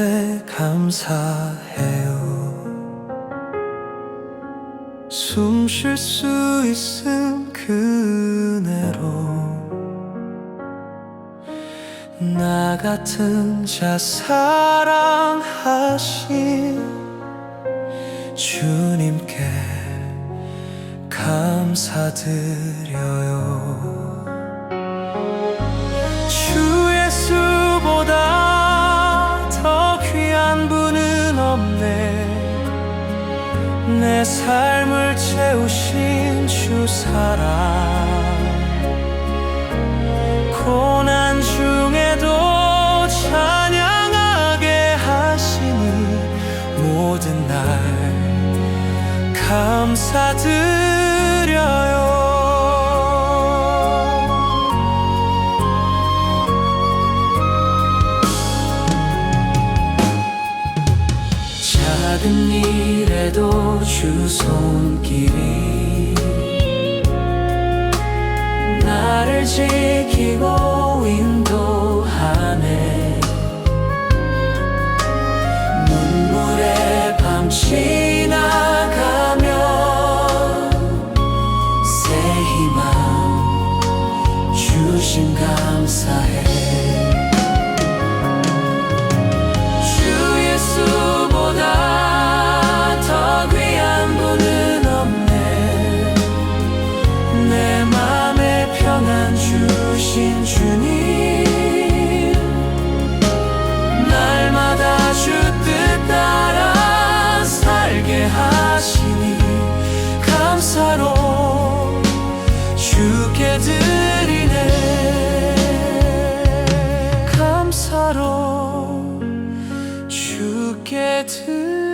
곳에 감사해요. 숨 쉴 수 있음 그 은혜로. 나 같은 자 사랑하신 주님께 감사드려요 삶을 채우신 주 사랑. 고난 중에도 찬양하게 하시니 모든 날 감사드려요 작은 일에도 주 손길이 나를 지키고 인도하네. 눈물의 밤 지나가면 새 희망 주심 감사해 주신 주님. 날마다 주 뜻 따라 살게 하시니 감사로 주께 드리네. 감사로 주께 드리네